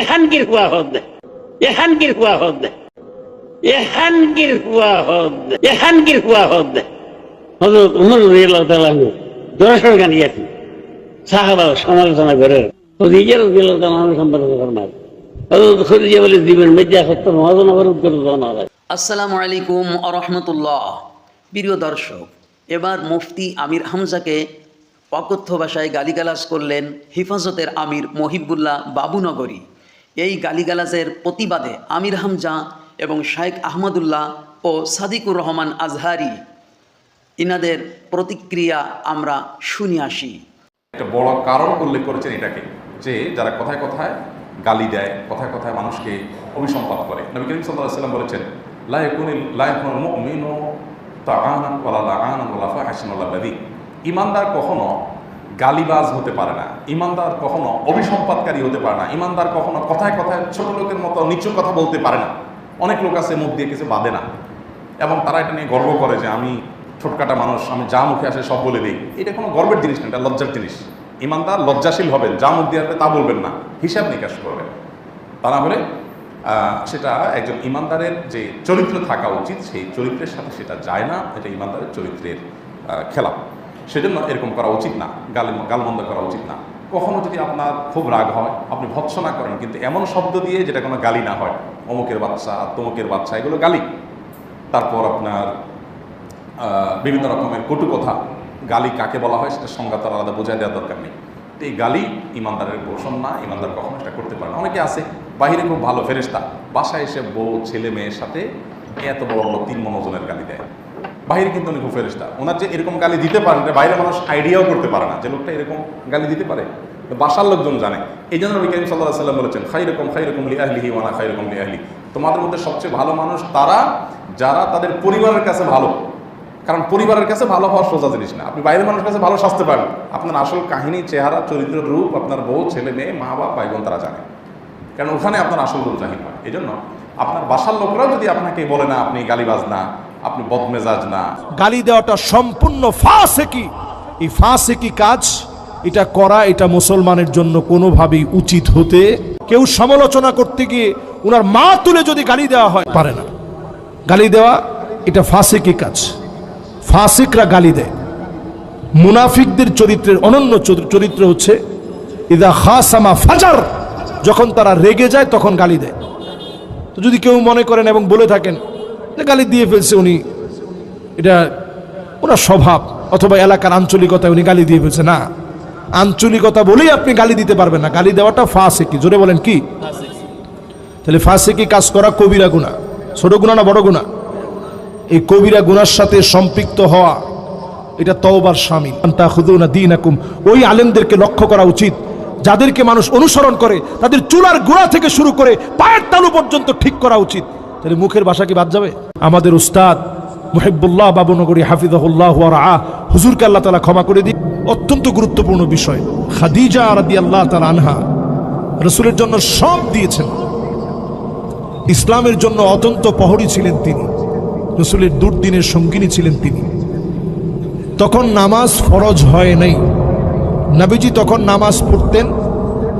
এখানকির হুয়া হদ এখানকির হুয়া হদ এখানকির হুয়া হদ এখানকির হুয়া হদ হজরত উমর রাদিয়াল্লাহু তাআলা দর্শন গান গেছেন সাহাবা সমালোচনা করে, খদিজা রাদিয়াল্লাহু তাআলা সম্পর্কে খদিজা বলে মেজা সত্য মহাজন অবরোধ করে হয় আসসালামু আলাইকুম আরহামতুল্লাহ প্রিয় দর্শক, এবার মুফতি আমির হামজাকে অকথ্য ভাষায় গালিগালাজ করলেন হিফাজতের আমির মহিবুল্লাহ বাবুনগরী। এই গালিগালাজের প্রতিবাদে আমির হামজা এবং শাইখ আহমদুল্লাহ ও সাদিকুর রহমান আজহারি ইনাদের প্রতিক্রিয়া আমরা শুনে আসি। একটা বড় কারণ উল্লেখ করেছেন এটাকে, যে যারা কথায় কথায় গালি দেয়, কথায় কথায় মানুষকে অভিসম্পাদ করে। নবী করিম সাল্লাম বলেছেন ফাহিশান ওয়ালা ইমানদার কখনো গালিবাজ হতে পারে না। ইমানদার কখনো অভিসম্পাদকারী হতে পারে না। ইমানদার কখনো কথায় কথায় ছোট লোকের মতো নিচু কথা বলতে পারে না। অনেক লোক আছে মুখ দিয়ে কিছু বাঁধে না। এবং তারা এটা নিয়ে গর্ব করে যে আমি ছোটকাটা মানুষ, আমি যা মুখে আসে সব বলে দিই। এটা কোনো গর্বের জিনিস না, এটা লজ্জার জিনিস। ইমানদার লজ্জাশীল হবেন, যা মুখ দিয়ে আসবে তা বলবেন না। হিসাব নিকাশ করবেন। তা না হলে সেটা একজন ইমানদারের যে চরিত্র থাকা উচিত, সেই চরিত্রের সাথে সেটা যায় না। এটা ইমানদারের চরিত্রের খেলাপ। সেজন্য এরকম করা উচিত না, গাল, গালমন্দ করা উচিত না। কখনো যদি আপনার খুব রাগ হয়, আপনি ভৎসনা করেন, কিন্তু এমন শব্দ দিয়ে যেটা কোনো গালি না হয়, অমুকের বাচ্চা, তমুকের বাচ্চা, এগুলো গালি। তারপর আপনার বিভিন্ন রকমের কটু কথা, গালি কাকে বলা হয় সেটা সংজ্ঞা তার আলাদা বোঝাই দেওয়ার দরকার নেই। তো এই গালি ইমানদারের পোষণ না, ইমানদার কখনো এটা করতে পারে না। অনেকে আছে, বাহিরে খুব ভালো ফেরেস্তা বাসায় এসে বউ, ছেলে, মেয়ের সাথে এত বড় বড় তিন মনোজনের গালি দেয়। বাইরে কিন্তু উনি খুব ফেরেস্তা ওনার যে এরকম গালি দিতে পারেন বাইরে মানুষ আইডিয়াও করতে পারে না যে লোকটা এরকম গালি দিতে পারে। বাসার লোকজন জানে। এই জন্য নবী করিম সাল্লাহ সাল্লাম বলেছেন খাই রকম খাই রকম লি আহলিহি ওয়ানা খাই রকম লি আহলি। তোমাদের মধ্যে সবচেয়ে ভালো মানুষ তারা, যারা তাদের পরিবারের কাছে ভালো। কারণ পরিবারের কাছে ভালো হওয়ার সোজা জিনিস না। আপনি বাইরের মানুষের কাছে ভালো সাজতে পারেন আপনার আসল কাহিনী, চেহারা, চরিত্র, রূপ, আপনার বউ, ছেলে, মেয়ে, মা, বাপ, ভাই, বোন তারা জানে। কারণ ওখানে আপনার আসল রূপ জাহির হয়। এই জন্য আপনার বাসার লোকরাও যদি আপনাকে বলে না, আপনি গালিবাজ না আপনি বদমেজাজ না। গালি দেওয়াটা সম্পূর্ণ ফাঁসেকি। এই ফাঁসেকি কাজ, এটা করা, এটা মুসলমানের জন্য কোনোভাবেই উচিত হতে, কেউ সমালোচনা করতে গিয়ে ওনার মা তুলে যদি গালি দেওয়া হয়, পারে না। গালি দেওয়া, এটা ফাঁসেকি কাজ। ফাঁসিকরা গালি দেয়। মুনাফিকদের চরিত্রের অনন্য চর- চরিত্র হচ্ছে, ইদা খাসামা ফাজার, যখন তারা রেগে যায় তখন গালি দেয়। তো যদি কেউ মনে করেন এবং বলে থাকেন গালি দিয়ে ফেলছে উনি। এটা ওনার স্বভাব, অথবা এলাকার আঞ্চলিকতায় উনি গালি দিয়ে ফেলছে, না। আঞ্চলিকতা বলেই আপনি গালি দিতে পারবেন না। গালি দেওয়াটা ফাঁসে কি জোরে বলেন কি? তাহলে ফাঁসে কি কাজ করা কবিরা গুণা। ছোট গুণা না বড় গুণা? এই কবিরা গুনার সাথে সম্পৃক্ত হওয়া, এটা তওবার স্বামী আন্তা খুদুনা দীনাকুম। ওই আলেমদেরকে লক্ষ্য করা উচিত। যাদেরকে মানুষ অনুসরণ করে, তাদের চুলার গোড়া থেকে শুরু করে পায়ের তালু পর্যন্ত ঠিক করা উচিত। তাহলে মুখের ভাষা কি বাদ যাবে? আমাদের উস্তাদ মুহিবুল্লাহ বাবুনগরী হাফিজাহুল্লাহ আ হুজুরকে আল্লাহ তালা ক্ষমা করে দিই অত্যন্ত গুরুত্বপূর্ণ বিষয়। খাদিজা রাদি আল্লাহ তালা আনহা রসুলের জন্য সব দিয়েছেন। ইসলামের জন্য অত্যন্ত প্রহরী ছিলেন তিনি। রসুলের দুর্দিনের সঙ্গিনী ছিলেন তিনি। তখন নামাজ ফরজ হয় নাই। নবীজি তখন নামাজ পড়তেন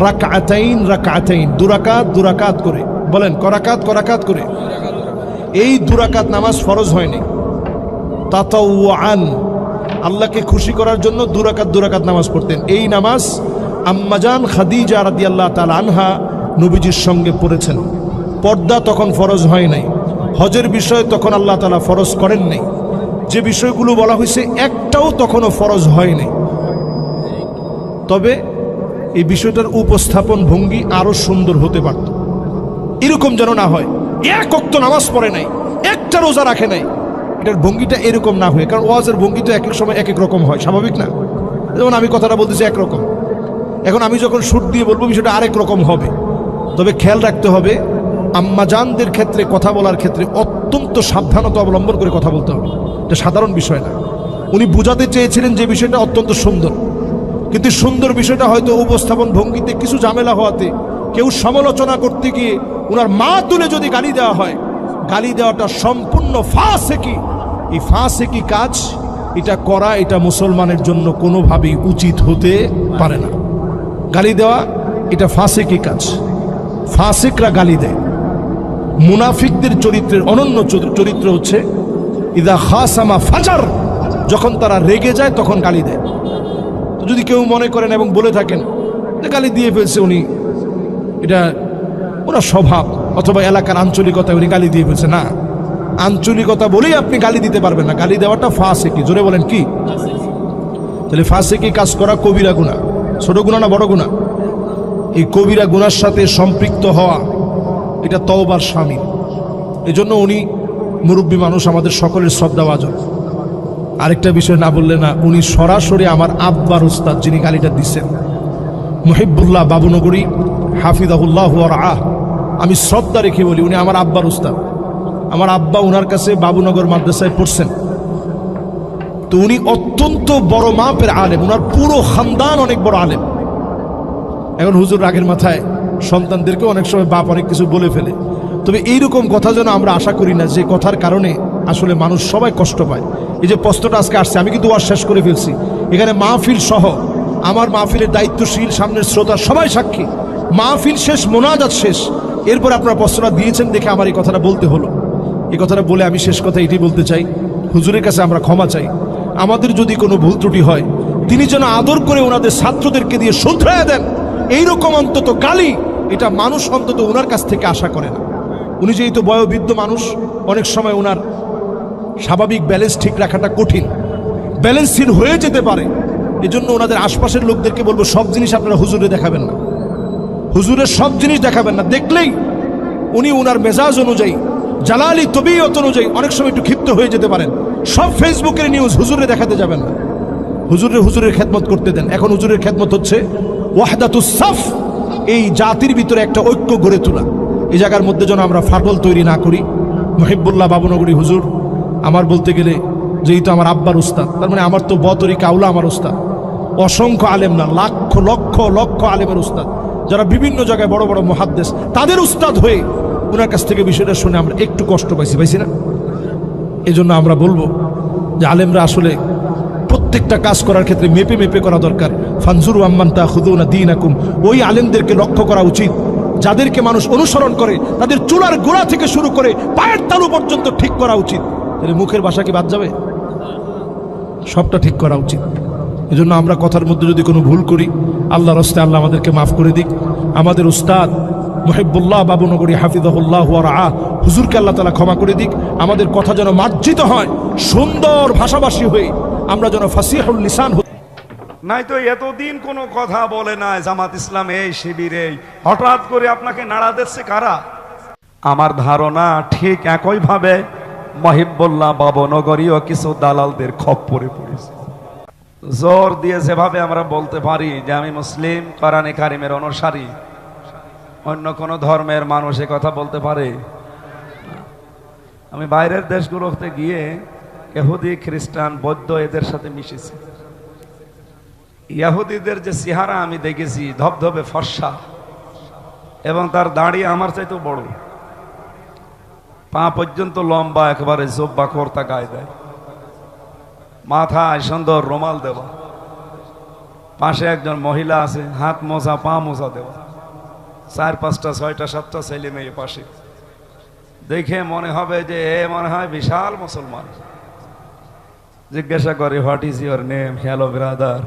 রাকাতাইন রাকাতাইন দুরাকাত দুরাকাত করে। বলেন, করাকাত করাকাত করে। এই দুরাকাত নামাজ ফরজ হয়নি। তাতাওয়ান, আল্লাহকে খুশি করার জন্য দুরাকাত দুরাকাত নামাজ পড়তেন। এই নামাজ আম্মাজান খাদিজা রাদি আল্লাহ তাআলা আনহা নবীজির সঙ্গে পড়েছেন। পর্দা তখন ফরজ হয় নাই। হজের বিষয়ে তখন আল্লাহ তালা ফরজ করেন নাই। যে বিষয়গুলো বলা হয়েছে, একটাও তখনও ফরজ হয় নাই। তবে এই বিষয়টার উপস্থাপন ভঙ্গি আরও সুন্দর হতে পারত। এরকম যেন না হয়। এক অক্ত নামাজ পড়ে নাই, একটা রোজা রাখে নাই। এটার ভঙ্গিটা এরকম না হয়, কারণ ওয়াজের ভঙ্গি তো এক এক সময় এক এক রকম হয়, স্বাভাবিক না? যেমন আমি কথাটা বলতেছি একরকম এখন আমি যখন সুর দিয়ে বলব, বিষয়টা আরেক রকম হবে। তবে খেয়াল রাখতে হবে আম্মাজানদের ক্ষেত্রে, কথা বলার ক্ষেত্রে অত্যন্ত সাবধানতা অবলম্বন করে কথা বলতে হবে। এটা সাধারণ বিষয় না। উনি বুঝাতে চেয়েছিলেন যে বিষয়টা অত্যন্ত সুন্দর। কিন্তু সুন্দর বিষয়টা হয়তো উপস্থাপন ভঙ্গিতে কিছু ঝামেলা হওয়াতে কেউ সমালোচনা করতে গিয়ে ওনার মা তুলে যদি গালি দেওয়া হয়, গালি দেওয়াটা সম্পূর্ণ ফাঁসেকি। এই ফাঁসেকি কাজ, এটা করা, এটা মুসলমানের জন্য কোনোভাবেই উচিত হতে পারে না। গালি দেওয়া, এটা ফাঁসেকি কাজ। ফাসিকরা গালি দেয়। মুনাফিকদের চরিত্রের অনন্য চর- চরিত্র হচ্ছে, ইদা খাসামা ফাজার, যখন তারা রেগে যায়, তখন গালি দেয়। তো যদি কেউ মনে করেন এবং বলে থাকেন যে গালি দিয়ে ফেলছে উনি, এটা ওনার স্বভাব অথবা এলাকার আঞ্চলিকতায় উনি গালি দিয়ে ফেলছে না, আঞ্চলিকতা বলেই আপনি গালি দিতে পারবেন না। গালি দেওয়াটা ফাঁসে কি জোরে বলেন কি? তাহলে ফাঁসে কি কাজ করা কবিরা গুণা। ছোট গুণা না বড় গুণা? এই কবিরা গুনার সাথে সম্পৃক্ত হওয়া, এটা তওবার স্বামী এজন্য উনি মুরব্বী মানুষ, আমাদের সকলের শ্রদ্ধাভাজন আরেকটা বিষয় না বললে না, উনি সরাসরি আমার আব্বার উস্তাদ যিনি গালিটা দিচ্ছেন। মহিবুল্লাহ বাবুনগরী হাফিদাহুল্লাহ আহ আমি শ্রদ্ধা রেখে বলি, উনি আমার আব্বার উস্তাদ। আমার আব্বা উনার কাছে বাবুনগর মাদ্রাসায় পড়ছেন। তো উনি অত্যন্ত বড় মাপের আলেম, উনার পুরো খানদান অনেক বড় আলেম। এখন হুজুর রাগের মাথায় সন্তানদেরকে অনেক সময় বাপ অনেক কিছু বলে ফেলে। তবে এইরকম কথা যেন আমরা আশা করি না, যে কথার কারণে আসলে মানুষ সবাই কষ্ট পায়। এই যে প্রশ্নটা আজকে আসছে, আমি কিন্তু ওয়াজ শেষ করে ফেলছি। এখানে মাহফিল সহ, আমার মাহফিলের দায়িত্বশীল সামনের শ্রোতা সবাই সাক্ষী। মাহফিল শেষ, মোনাজাত শেষ। এরপর আপনারা প্রশ্নটা দিয়েছেন দেখে আমার এই কথাটা বলতে হলো। এই কথাটা বলে আমি শেষ কথা এটি বলতে চাই। হুজুরের কাছে আমরা ক্ষমা চাই। আমাদের যদি কোনো ভুল ত্রুটি হয়, তিনি যেন আদর করে ওনাদের ছাত্রদেরকে দিয়ে শুধরাইয়া দেন, এইরকম অন্তত গালি এটা মানুষ অন্তত ওনার কাছ থেকে আশা করে না। উনি যেহেতু বয়োবৃদ্ধ মানুষ, অনেক সময় ওনার স্বাভাবিক ব্যালেন্স ঠিক রাখাটা কঠিন। ব্যালেন্সহীন হয়ে যেতে পারে। এজন্য ওনাদের আশপাশের লোকদেরকে বলব, সব জিনিস আপনারা হুজুরে দেখাবেন না। হুজুরের সব জিনিস দেখাবেন না। দেখলেই উনি ওনার মেজাজ অনুযায়ী, জালালি তবিয়ত অনুযায়ী অনেক সময় একটু ক্ষিপ্ত হয়ে যেতে পারেন। সব ফেসবুকের নিউজ হুজুরে দেখাতে যাবেন না। হুজুরের হুজুরের খেদমত করতে দেন। এখন হুজুরের খেদমত হচ্ছে ওয়াহদাতুস সাফ, এই জাতির ভিতরে একটা ঐক্য গড়ে তোলা। এই জায়গার মধ্যে যেন আমরা ফাটল তৈরি না করি। মহিবুল্লাহ বাবুনগরী হুজুর, আমার বলতে গেলে যেহেতু আমার আব্বার উস্তাদ তার মানে আমার তো বতরি কাউলা আমার উস্তাদ অসংখ্য আলেম না, লাখ, লক্ষ লক্ষ আলেমের উস্তাদ যারা বিভিন্ন জায়গায় বড় বড় মহাদ্দেশ তাদের উস্তাদ হয়ে ওনার কাছ থেকে বিষয়টা শুনে আমরা একটু কষ্ট পাইছি পাইছি না? এজন্য আমরা বলব যে আলেমরা আসলে প্রত্যেকটা কাজ করার ক্ষেত্রে মেপে মেপে করা দরকার। ফানজুরু আম্মান তা খুদুনা দিন আকুম ওই আলেমদেরকে লক্ষ্য করা উচিত। যাদেরকে মানুষ অনুসরণ করে, তাদের চুলার গোড়া থেকে শুরু করে পায়ের তালু পর্যন্ত ঠিক করা উচিত। তাহলে মুখের ভাষা কি বাদ যাবে? সবটা ঠিক করা উচিত। এজন্য আমরা কথার মধ্যে যদি কোনো ভুল করি আল্লাহ রস্তে আল্লাহ আমাদেরকে মাফ করে দিক। আমাদের উস্তাদ মহিবুল্লাহ বাবুনগরী হাফিজাহুল্লাহ আহ হুজুরকে আল্লাহ তালা ক্ষমা করে দিক। আমাদের কথা যেন মার্জিত হয়, সুন্দর ভাষাভাষী হয়ে আমরা যেন ফাসিহুল হই। নাই তো এতদিন কোনো কথা বলে না জামাত ইসলাম এই শিবিরে হঠাৎ করে আপনাকে নাড়া দিচ্ছে কারা? আমার ধারণা ঠিক একইভাবে মহিবুল্লাহ বাবনগরীও কিছু দালালদের খপ্পরে পড়েছে। জোর দিয়ে যেভাবে আমরা বলতে পারি যে আমি মুসলিম, কোরআনে কারিমের অনুসারী, অন্য কোন ধর্মের মানুষ কথা বলতে পারে। আমি বাইরের দেশগুলোতে গিয়ে এহুদি খ্রিস্টান, বৌদ্ধ এদের সাথে মিশেছি। ইয়াহুদিদের যে চেহারা আমি দেখেছি, ধবধবে ফর্সা, এবং তার দাড়ি আমার চাইতেও বড়। পা পর্যন্ত লম্বা, একেবারে জব্বা কর্তা গায়ে দেয়। মাথায় সুন্দর রোমাল দেওয়া পাশে একজন মহিলা আছে, হাত মোজা, পা মোজা দেওয়া চার, পাঁচটা, ছয়টা, সাতটা ছেলে মেয়ে পাশে। দেখে মনে হবে যে এ মনে হয় বিশাল মুসলমান। জিজ্ঞাসা করে what is your name hello brother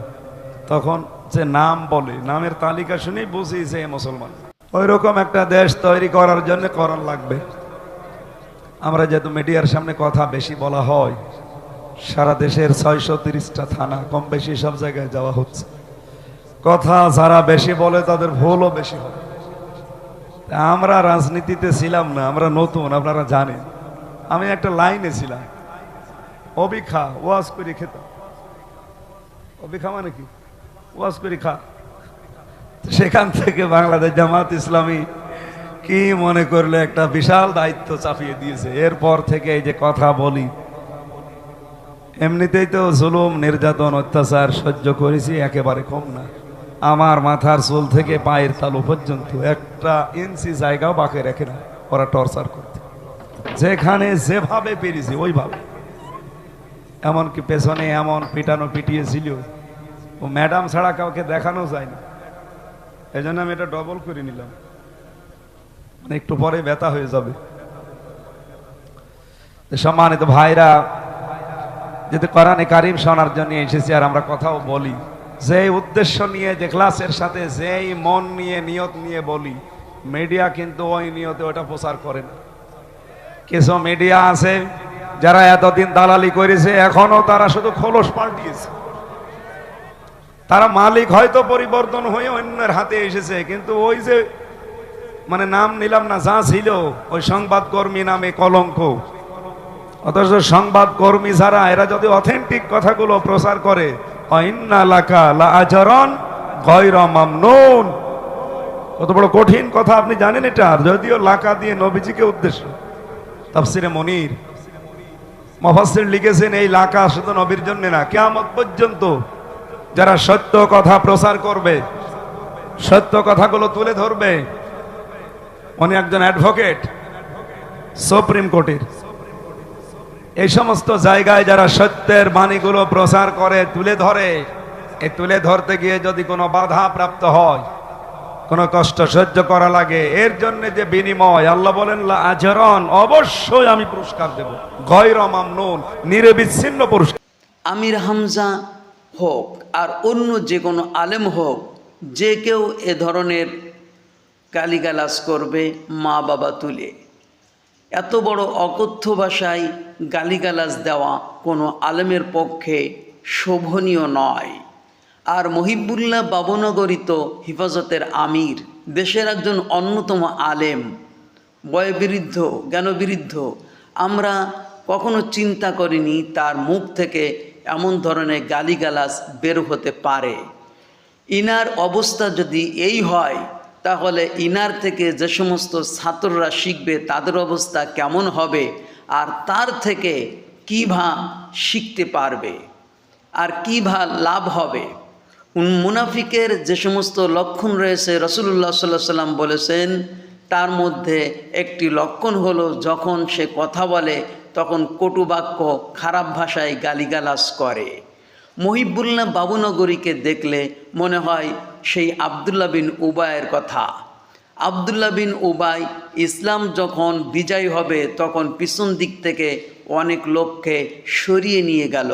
তখন যে নাম বলে, নামের তালিকা শুনেই বুঝি যে মুসলমান। ওই রকম একটা দেশ তৈরি করার জন্য করার লাগবে। আমরা যেহেতু মিডিয়ার সামনে কথা বেশি বলা হয় সারা দেশের ছয়শো তিরিশটা থানা কম বেশি সব জায়গায় যাওয়া হচ্ছে। কথা যারা বেশি বলে তাদের ভুলও বেশি হবে। আমরা রাজনীতিতে ছিলাম না, আমরা নতুন, আপনারা জানেন। আমি একটা লাইনে ছিলাম। অবিখা, ওয়াজ করে খেতাম। অবিখা মানে কি? ওয়াজ করে খা। সেখান থেকে বাংলাদেশ জামাত ইসলামী কি মনে করলে একটা বিশাল দায়িত্ব চাপিয়ে দিয়েছে। এরপর থেকে এই যে কথা বলি এমনিতেই তো জুলুম, নির্যাতন, অত্যাচার সহ্য করেছি, একেবারে কম না। আমার মাথার চুল থেকে পায়ের তালু পর্যন্ত একটা ইঞ্চি জায়গাও বাকি রেখে না, ওরা টর্চার করতে যেখানে যেভাবে পেরেছি, ওইভাবে। এমনকি পেছনে এমন পিটানো পিটিয়েছিল, ও ম্যাডাম ছাড়া কাউকে দেখানো যায় না। এই জন্য আমি এটা ডবল করে নিলাম। মানে একটু পরে ব্যথা হয়ে যাবে। সম্মানিত ভাইরা যদি কোরআনে কারিম শোনার জন্য এসেছি আর আমরা কথাও বলি যে উদ্দেশ্য নিয়ে, যে ক্লাসের সাথে যেই মন নিয়ে, নিয়ত নিয়ে বলি মিডিয়া কিন্তু ওই নিয়তে ওটা প্রচার করে না। কিছু মিডিয়া আছে যারা এতদিন দালালি করেছে, এখনও তারা শুধু খোলস পাল্টিয়েছে। তারা মালিক হয়তো পরিবর্তন হয়ে অন্যের হাতে এসেছে, কিন্তু ওই যে মানে নাম নিলাম না, যা ছিল, ওই সংবাদকর্মী নামে কলঙ্ক। অথচ সংবাদ কর্মী ছাড়া এরা যদি অথেন্টিক কথাগুলো প্রচার করে কত বড় কঠিন কথা, আপনি জানেন এটা? যদিও লাকা দিয়ে নবীজিকে উদ্দেশ্য, তাফসিরে মনির। মফাসির লিখেছেন, এই লাকা শুধু নবীর জন্য না, কেয়ামত পর্যন্ত যারা সত্য কথা প্রচার করবে, সত্য কথাগুলো তুলে ধরবে, উনি একজন অ্যাডভোকেট, সুপ্রিম কোর্টের। এই সমস্ত জায়গায় যারা সত্যের বাণীগুলো প্রচার করে, তুলে ধরে এই তুলে ধরতে গিয়ে যদি কোনো বাধা প্রাপ্ত হয়, কোনো কষ্ট সহ্য করা লাগে, এর জন্য যে বিনিময়, আল্লাহ বলেন আচরণ অবশ্যই আমি পুরস্কার দেব। গৈর মামনুন, নিরবিচ্ছিন্ন পুরস্কার। আমির হামজা হোক, আর অন্য যে কোনো আলেম হোক, যে কেউ এ ধরনের গালিগালাজ করবে মা বাবা তুলে। এত বড় অকথ্য ভাষায় গালিগালাজ দেওয়া কোনো আলেমের পক্ষে শোভনীয় নয়। আর মহিবুল্লাহ বাবনগরিত হিফাজতের আমির, দেশের একজন অন্যতম আলেম, বয়বিরুদ্ধ, জ্ঞানবিরুদ্ধ, আমরা কখনো চিন্তা করিনি তার মুখ থেকে এমন ধরনের গালিগালাজ বের হতে পারে। ইনার অবস্থা যদি এই হয় তাহলে ইনার থেকে যে সমস্ত ছাত্ররা শিখবে, তাদের অবস্থা কেমন হবে? আর তার থেকে কী ভা শিখতে পারবে? আর কী ভা লাভ হবে? মুনাফিকের যে সমস্ত লক্ষণ রয়েছে রসুল্লাহ সাল্লাহ সাল্লাম বলেছেন, তার মধ্যে একটি লক্ষণ হলো যখন সে কথা বলে, তখন কটু বাক্য খারাপ ভাষায় গালিগালাজ করে। মহিবুল্লাহ বাবুনগরীকে দেখলে মনে হয় সেই আবদুল্লাহ বিন উবায়ের কথা। আবদুল্লাহ বিন উবাই ইসলাম যখন বিজয় হবে, তখন পিছন দিক থেকে অনেক লোককে সরিয়ে নিয়ে গেল।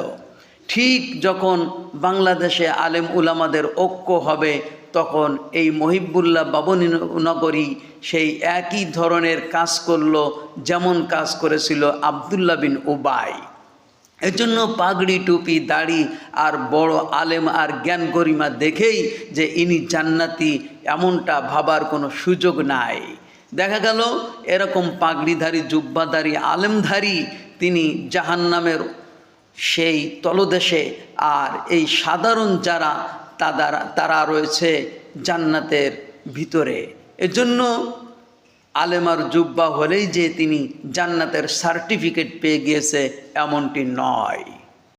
ঠিক যখন বাংলাদেশে আলেম উলামাদের ঐক্য হবে, তখন এই মহিবুল্লাহ বাবনী নগরী সেই একই ধরনের কাজ করল, যেমন কাজ করেছিল আবদুল্লাহ বিন উবাই। এজন্য পাগড়ি, টুপি, দাড়ি আর বড় আলেম আর জ্ঞান গরিমা দেখেই যে ইনি জান্নাতি, এমনটা ভাবার কোনো সুযোগ নাই। দেখা গেল, এরকম পাগড়িধারী, জুব্বাধারী, আলেমধারী তিনি জাহান্নামের সেই তলদেশে আর এই সাধারণ যারা তারা তারা রয়েছে জান্নাতের ভিতরে। এজন্য আলেমার জুব্বা হলেই যে তিনি জান্নাতের সার্টিফিকেট পেয়ে গিয়েছে এমনটি নয়।